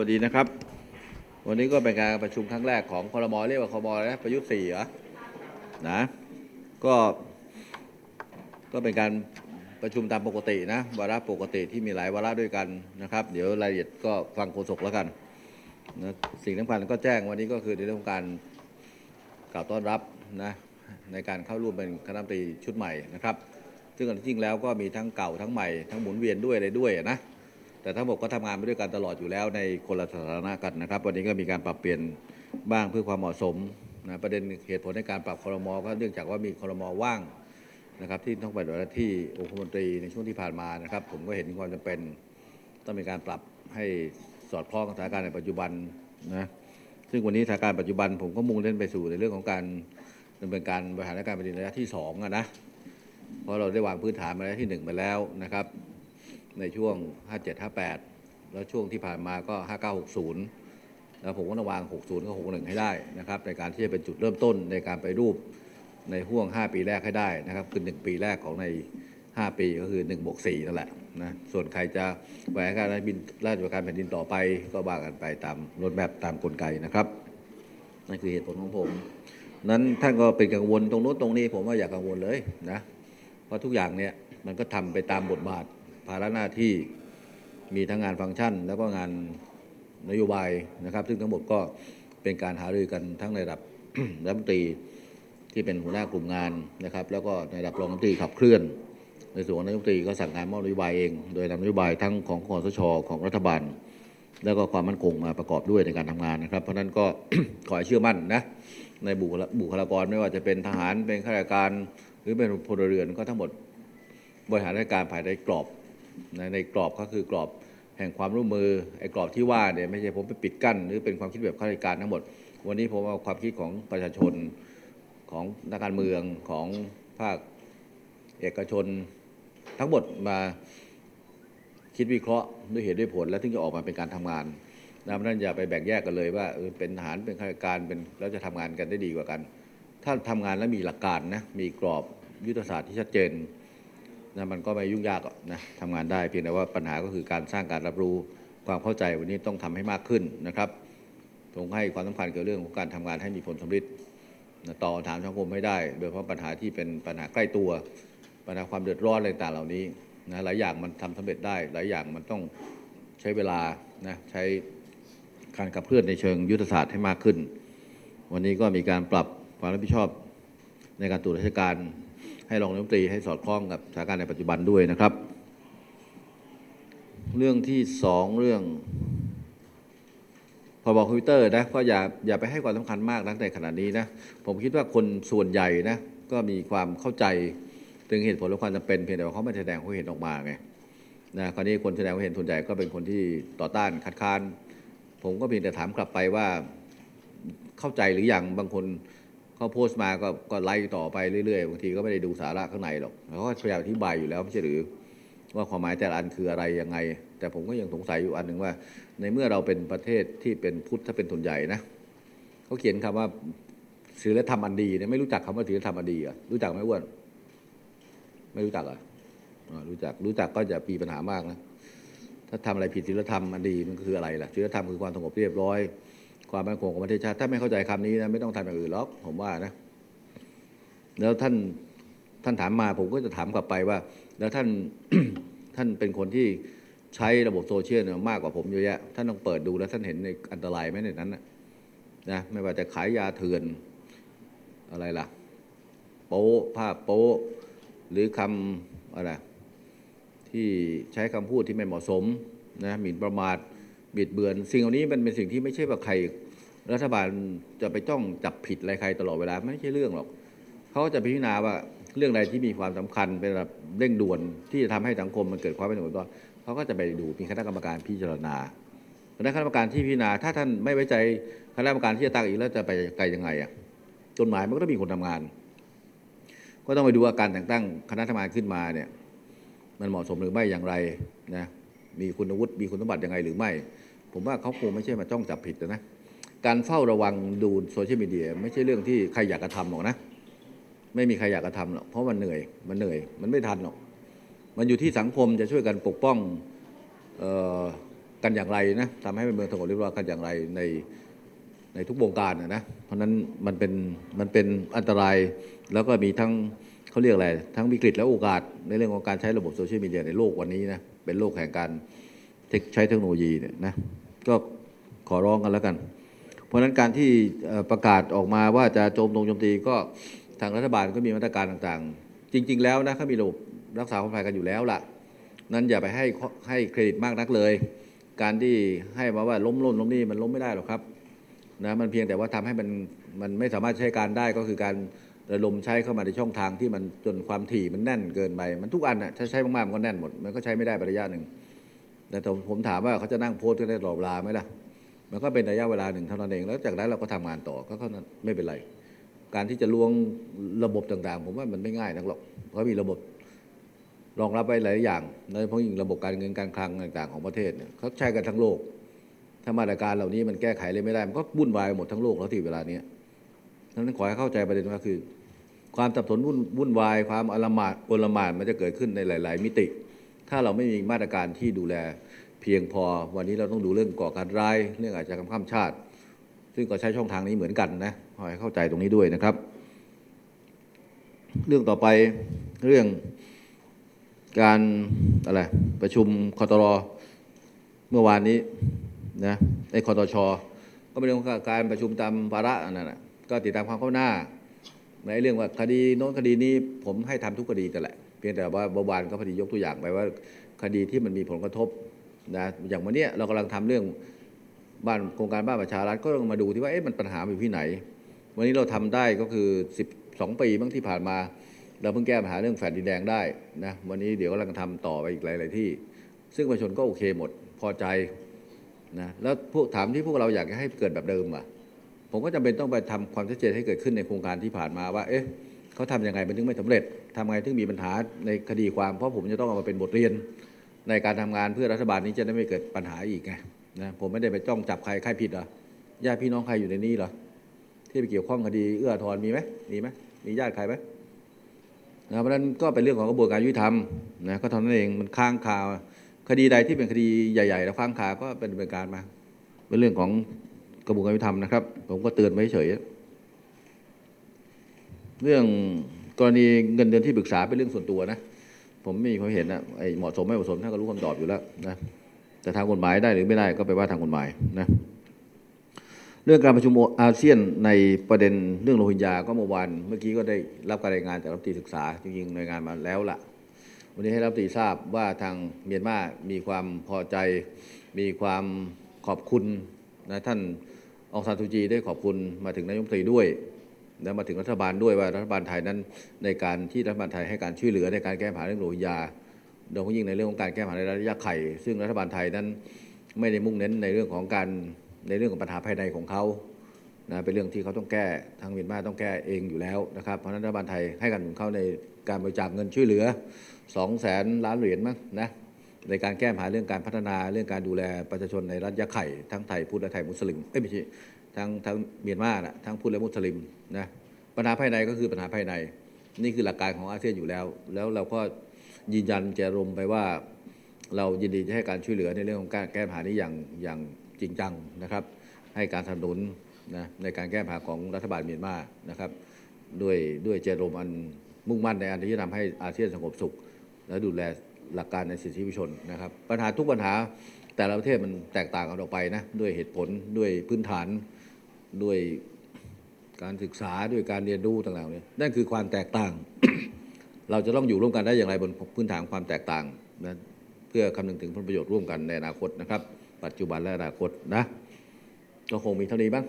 วัสดีนะครับ วันนี้ก็เป็นการประชุมครั้งแรกของคอรมอเรียกว่าคอรมอนะประยุทธ์สี่เหรอนะก็ ก็เป็นการประชุมตามปกตินะวาระปกติที่มีหลายวาระด้วยกันนะครับ เดี๋ยวรายละเอียดก็ฟังโฆษกแล้วกันนะสิ่งสำคัญก็แจ้งวันนี้ก็คือในเรื่องของการกล่าวต้อนรับนะในการเข้าร่วมเป็นคณะรัฐมนตรีชุดใหม่นะครับ ซึ่งจริงๆแล้วก็มีทั้งเก่าทั้งใหม่ทั้งหมุนเวียนด้วยอะไรด้วยนะ แต่ทั้งหมดก็ทำงานไปด้วยกันตลอดอยู่แล้วในคนละสถานะกันนะครับ วันนี้ก็มีการปรับเปลี่ยนบ้างเพื่อความเหมาะสมนะประเด็นเหตุผลในการปรับคอรมอก็เนื่องจากว่ามีคอรมอว่างนะครับ ที่ต้องไปฏิบัติหน้าที่องคมนตรีในช่วงที่ผ่านมานะครับ ผมก็เห็นความจำเป็นต้องมีการปรับให้สอดคล้องกับสถานการณ์ในปัจจุบันนะซึ่งวันนี้สถานการณ์ปัจจุบันผมก็มุ่งเน้นไปสู่ในเรื่องของการดำเนินการบริหารราชการแผ่นดินระยะที่สองอะนะเพราะเราได้วางพื้นฐานมาระยะที่หนึ่งไปแล้วนะครับ ในช่วง 57 58 แล้วช่วงที่ผ่านมาก็ 5960 แล้วผมก็ต้องวาง 60 กับ 61 ให้ได้นะครับ ในการที่จะเป็นจุดเริ่มต้นในการไปรูปในห่วง 5 ปีแรกให้ได้นะครับคือ 1 ปีแรกของใน 5 ปีก็คือ1บวก4นั่นแหละนะส่วนใครจะบริหารการบินราชการแผ่นดินต่อไปก็ว่ากันไปตามรถแบบตามกลไกนะครับนั่นคือเหตุผลของผม นั้นท่านก็เป็นกังวลตรงโน้นตรงนี้ผมว่าอย่ากังวลเลยนะเพราะทุกอย่างเนี่ยมันก็ทำไปตามบทบาท ภาระหน้าที่มีทั้งงานฟังก์ชัน แล้วก็งานนโยบายนะครับ ซึ่งทั้งหมดก็เป็นการหารือกันทั้งในระดับรัฐมนตรีที่เป็นหัวหน้ากลุ่มงานนะครับ แล้วก็ในระดับรองรัฐมนตรีขับเคลื่อน ในส่วนของนายกรัฐมนตรีก็สั่งการมอบนโยบายเอง โดยนำนโยบายทั้งของคอสชของรัฐบาล แล้วก็ความมั่นคงมาประกอบด้วยในการทำงานนะครับ เพราะฉะนั้นก็ขอให้เชื่อมั่นนะในบุคลาบุคลากรไม่ว่าจะเป็นทหารเป็นข้าราชการ หรือเป็นพลเรือนก็ทั้งหมดบริหารราชการภายในกรอบ นะในกรอบก็คือกรอบแห่งความร่วมมือไอ้กรอบที่ว่าเนี่ยไม่ใช่ผมไปปิดกั้น หรือเป็นความคิดแบบข้าราชการทั้งหมด วันนี้ผมเอาความคิดของประชาชนของนักการเมืองของภาคเอกชน ทั้งหมดมาคิดวิเคราะห์ด้วยเหตุด้วยผลแล้วถึงจะออกมาเป็นการทำงานนะเพราะนั้นอย่าไปแบ่งแยกกันเลยว่าเออเป็นทหารเป็นข้าราชการเป็นแล้วจะทำงานกันได้ดีกว่ากัน ถ้าทำงานแล้วมีหลักการนะมีกรอบยุทธศาสตร์ที่ชัดเจน นะมันก็ไม่ยุ่งยากนะทำงานได้เพียงแต่ว่าปัญหาก็คือการสร้างการรับรู้ความเข้าใจวันนี้ต้องทำให้มากขึ้นนะครับตรงให้ความสำคัญเกี่ยวกับเรื่องของการทำงานให้มีผลสำเร็จนะต่อถามสังคมให้ได้ โดยเฉพาะปัญหาที่เป็นปัญหาใกล้ตัว ปัญหาความเดือดร้อนอะไรต่างเหล่านี้นะหลายอย่างมันทำสำเร็จได้ หลายอย่างมันต้องใช้เวลานะใช้การขับเคลื่อนในเชิงยุทธศาสตร์ให้มากขึ้น วันนี้ก็มีการปรับความรับผิดชอบในการตรวจราชการ ให้รองนายกรัฐมนตรีให้สอดคล้องกับสถานการณ์ในปัจจุบันด้วยนะครับ เรื่องที่สองเรื่องพรบคอมพิวเตอร์นะก็อย่าอย่าไปให้ความสำคัญมากนะในขณะนี้นะผมคิดว่าคนส่วนใหญ่นะก็มีความเข้าใจถึงเหตุผลและความจำเป็นเพียงแต่ว่าเขาไม่แสดงความเห็นออกมาไงนะคราวนี้คนแสดงความเห็นส่วนใหญ่ก็เป็นคนที่ต่อต้านคัดค้าน ผมก็เพียงแต่ถามกลับไปว่าเข้าใจหรือยังบางคน เขาโพสต์มาก็ก็ไล่ต่อไปเรื่อยๆบางทีก็ไม่ได้ดูสาระข้างในหรอกเขาก็พยายามอธิบายอยู่แล้วไม่ใช่หรือ ว่าความหมายแต่ละอันคืออะไรยังไง แต่ผมก็ยังสงสัยอยู่อันหนึ่งว่า ในเมื่อเราเป็นประเทศที่เป็นพุทธถ้าเป็นส่วนใหญ่นะเขาเขียนคำว่าศีลธรรมอันดีเนี่ยไม่รู้จักคำว่าศีลธรรมอันดีอะรู้จักไหมอ้วนไม่รู้จักอะรู้จักรู้จักก็จะมีปัญหามากนะถ้าทำอะไรผิดศีลธรรมอันดีมันคืออะไรล่ะศีลธรรมคือความสงบเรียบร้อย ความมั่นคงของประเทศชาติถ้าไม่เข้าใจคำนี้นะไม่ต้องทำอย่างอื่นหรอกผมว่านะ แล้วท่านท่านถามมาผมก็จะถามกลับไปว่า แล้วท่านท่านเป็นคนที่ใช้ระบบโซเชียลมากกว่าผมเยอะแยะท่านต้องเปิดดูแล้วท่านเห็นในอันตรายไหมในนั้นนะนะไม่ว่าจะขายยาเถื่อนอะไรล่ะ โป๊ภาพโป๊หรือคำอะไรที่ใช้คำพูดที่ไม่เหมาะสมนะหมิ่นประมาท บิดเบือน สิ่งเหล่านี้มันเป็นสิ่งที่ไม่ใช่ว่าใคร รัฐบาลจะไปจ้องจับผิดอะไรใครตลอดเวลาไม่ใช่เรื่องหรอกเขาก็จะพิจารณาว่าเรื่องใดที่มีความสำคัญเป็นระดับเร่งด่วนที่จะทำให้สังคมมันเกิดความเป็นตัวเขาก็จะไปดูมีคณะกรรมการพิจารณาคณะกรรมการที่พิจารณาถ้าท่านไม่ไว้ใจคณะกรรมการที่จะตั้งอีกแล้วจะไปไกลยังไงอะกฎหมายมันก็ต้องมีคนทำงาน ก็ต้องไปดูว่าการแต่งตั้งคณะทำงานขึ้นมาเนี่ย มันเหมาะสมหรือไม่อย่างไรนะมีคุณวุฒิมีคุณสมบัติยังไงหรือไม่ ผมว่าเขาคงไม่ใช่มาจ้องจับผิดนะ การเฝ้าระวังดูโซเชียลมีเดีย ไม่ใช่เรื่องที่ใครอยากกระทำหรอกนะ ไม่มีใครอยากกระทำหรอกเพราะมันเหนื่อยมันเหนื่อยมันไม่ทันหรอก มันอยู่ที่สังคมจะช่วยกันปกป้องออกันอย่างไรนะทำให้เป็นเมืองสงบเรียบร้อยกันอย่างไรในในทุกวงการนะ เพราะนั้นมันเป็นมันเป็นอันตรายแล้วก็มีทั้งเขาเรียกอะไร ทั้งวิกฤตและโอกาส ในเรื่องของการใช้ระบบโซเชียลมีเดียในโลกวันนี้นะ เป็นโลกแห่งการใช้เทคโนโลยีเนี่ยนะ ก็ขอร้องกันแล้วกัน เพราะฉะนั้นการที่ประกาศออกมาว่าจะโจมตรงโจมตีก็ทางรัฐบาลก็มีมาตรการต่างๆ จริง ๆ แล้วนะเขามีระบบรักษาความปลอดภัยกันอยู่แล้วล่ะ นั้นอย่าไปให้ให้เครดิตมากนักเลย การที่ให้มาว่าล้มล้นล้มนี่มันล้มไม่ได้หรอกครับนะมันเพียงแต่ว่าทำให้มันมันไม่สามารถใช้การได้ก็คือการระดมใช้เข้ามาในช่องทางที่มันจนความถี่มันแน่นเกินไป มันทุกอันอะถ้าใช้มากๆมันก็แน่นหมด มันก็ใช้ไม่ได้ประยะหนึ่ง แต่ผมถามว่าเขาจะนั่งโพสต์กันได้ตลอดเวลาไหมล่ะ มันก็เป็นระยะเวลาหนึ่งเท่านั้นเอง แล้วจากนั้นเราก็ทำงานต่อก็เท่านั้นไม่เป็นไร การที่จะลวงระบบต่างๆ ผมว่ามันไม่ง่ายนักหรอก เพราะมีระบบรองรับไว้หลายอย่างโดยเฉพาะยิ่งระบบการเงินการคลังต่างๆของประเทศเนี่ยเขาใช้กันทั้งโลก ถ้ามาตรการเหล่านี้มันแก้ไขเลยไม่ได้ มันก็วุ่นวายหมดทั้งโลกแล้วที่เวลานี้ดังนั้นขอให้เข้าใจประเด็นว่าคือ ความสับสนวุ่นวุ่นวายความอลหมานโอลหมานมันจะเกิดขึ้นในหลาย ๆ มิติ ถ้าเราไม่มีมาตรการที่ดูแลเพียงพอ วันนี้เราต้องดูเรื่องก่อการร้าย เรื่องอาชญากรรมข้ามชาติ ซึ่งก็ใช้ช่องทางนี้เหมือนกันนะขอให้เข้าใจตรงนี้ด้วยนะครับ เรื่องต่อไปเรื่องการอะไรประชุมคอตรเมื่อวานนี้นะไอ้คอตชก็เป็นเรื่องการประชุมตามวาระอันนั้นนะก็ติดตามความเข้าหน้าในเรื่องว่าคดีโน้นคดีนี้ผมให้ทำทุกคดีแต่แหละ เพียงแต่ว่าเมื่อวานก็พอดียกตัวอย่างไปว่า คดีที่มันมีผลกระทบนะอย่างวันเนี้ยเรากำลังทำเรื่องบ้านโครงการบ้านประชารัฐก็ต้องมาดูที่ว่าเอ๊ะมันปัญหาอยู่ที่ไหน วันนี้เราทำได้ก็คือ 12 ปีบ้างที่ผ่านมา เราเพิ่งแก้ปัญหาเรื่องแฟลตดินแดงได้นะวันนี้เดี๋ยวกำลังทำต่อไปอีกหลาย ๆ ที่ ซึ่งประชาชนก็โอเคหมดพอใจนะแล้วพวกถามที่พวกเราอยากให้เกิดแบบเดิมอะผมก็จำเป็นต้องไปทำความชัดเจนให้เกิดขึ้นในโครงการที่ผ่านมาว่า เอ๊ะ เขาทำยังไงมันถึงไม่สำเร็จทำไงถึงมีปัญหาในคดีความ เพราะผมจะต้องเอามาเป็นบทเรียนในการทำงานเพื่อรัฐบาลนี้จะได้ไม่เกิดปัญหาอีกไงนะผมไม่ได้ไปจ้องจับใครใครผิดเหรอญาติพี่น้องใครอยู่ในนี้เหรอที่ไปเกี่ยวข้องคดีเอื้อทอาทรมีไหมมีไหมมีญาติใครไหมนะเพราะฉะนั้นก็เป็นเรื่องของกระบวนการยุติธรรมนะก็เท่านั้นเองมันค้างคาคดีใดที่เป็นคดีใหญ่ ๆ แล้วค้างคาก็เป็นดำเนินการมา เป็นเรื่องของกระบวนการยุติธรรมนะครับ ผมก็เตือนไว้เฉย เรื่องกรณีเงินเดือนที่ปรึกษาเป็นเรื่องส่วนตัวนะ ผมไม่มีความเห็นนะไอ้เหมาะสมไม่เหมาะสมท่านก็รู้คำตอบอยู่แล้วนะแต่ทางกฎหมายได้หรือไม่ได้ก็ไปว่าทางกฎหมายนะเรื่องการประชุมอาเซียนในประเด็นเรื่องโรฮิงญาก็เมื่อวานเมื่อกี้ก็ได้รับการรายงานจากรัฐมนตรีศึกษาจริงๆรายงานมาแล้วล่ะ วันนี้ให้รัฐมนตรีทราบว่าทางเมียนมามีความพอใจมีความขอบคุณนะท่านองซานซูจีได้ขอบคุณมาถึงนายมนตรีด้วย และมาถึงรัฐบาลด้วยว่ารัฐบาลไทยนั้นในการที่รัฐบาลไทยให้การช่วยเหลือในการแก้ปัญหาเรื่องโรฮิงญาโดยเฉพาะยิ่งในเรื่องของการแก้ปัญหาในระยะไข่ ซึ่งรัฐบาลไทยนั้นไม่ได้มุ่งเน้นในเรื่องของการในเรื่องของปัญหาภายในของเขานะเป็นเรื่องที่เขาต้องแก้ทางเมียนมาต้องแก้เองอยู่แล้วนะครับเพราะนั้นรัฐบาลไทยให้การหนุนเข้าในการบริจาคเงินช่วยเหลือ2 0 0แสนล้านเหรียญมั้งนะในการแก้ปัญหาเรื่องการพัฒนาเรื่องการดูแลประชาชนในรัฐยะไข่ทั้งไทยพุทธและไทยมุสลิมเอ้ยไม่ใช่ ทั้งทั้งเมียนมานะทั้งพุทธและมุสลิมนะปัญหาภายในก็คือปัญหาภายใน นี่คือหลักการของอาเซียนอยู่แล้ว แล้วเราก็ยืนยันเจรมไปว่าเรายินดีจะให้การช่วยเหลือในเรื่องของการแก้ปัญหานี้อย่างอย่างจริงจังนะครับ ให้การสนับสนุนนะในการแก้ปัญหาของรัฐบาลเมียนมานะครับ ด้วยด้วยเจรมอันมุ่งมั่นในอันที่จะทำให้อาเซียนสงบสุข และดูแลหลักการในสิทธิมนุษยชนนะครับ ปัญหาทุกปัญหาแต่ละประเทศมันแตกต่างกันออกไปนะด้วยเหตุผลด้วยพื้นฐาน ด้วยการศึกษาด้วยการเรียนรู้ต่างๆเนี่ยนั่นคือความแตกต่าง เราจะต้องอยู่ร่วมกันได้อย่างไรบนพื้นฐานความแตกต่างนะเพื่อคำนึงถึงผลประโยชน์ร่วมกันในอนาคตนะครับ ปัจจุบันและอนาคตนะ ก็คงมีเท่านี้บ้าง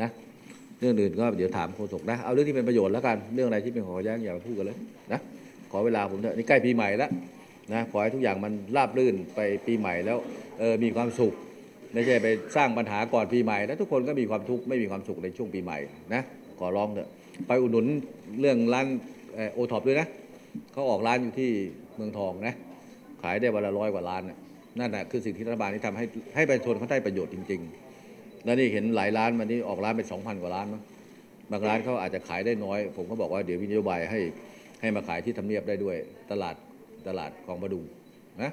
นะเรื่องอื่นก็เดี๋ยวถามโฆษกนะ เอาเรื่องที่เป็นประโยชน์แล้วกัน เรื่องอะไรที่เป็นของแย้งอย่ามาพูดกันเลยนะ ขอเวลาผมเถอะนี่ใกล้ปีใหม่แล้วนะ ขอให้ทุกอย่างมันราบรื่นไปปีใหม่แล้วเออมีความสุข ไม่ใช่ไปสร้างปัญหาก่อนปีใหม่ แล้วทุกคนก็มีความทุกข์ไม่มีความสุขในช่วงปีใหม่นะขอร้องเถอะไปอุดหนุนเรื่องร้านโอท็อปด้วยนะเขาออกร้านอยู่ที่เมืองทองนะขายได้วันละร้อยกว่าล้านน่ะนั่นแหะคือสิ่งที่รัฐบาลที่ทำให้ให้ประชาชนเขาได้ประโยชน์จริง ๆ แล้วนี่เห็นหลายร้านวันนี้ออกร้านไปสองพันกว่าร้านมั้งบางร้านเขาอาจจะขายได้น้อย ผมก็บอกว่าเดี๋ยวมีนโยบายให้ให้มาขายที่ทำเนียบได้ด้วยตลาดตลาดของประดุงนะ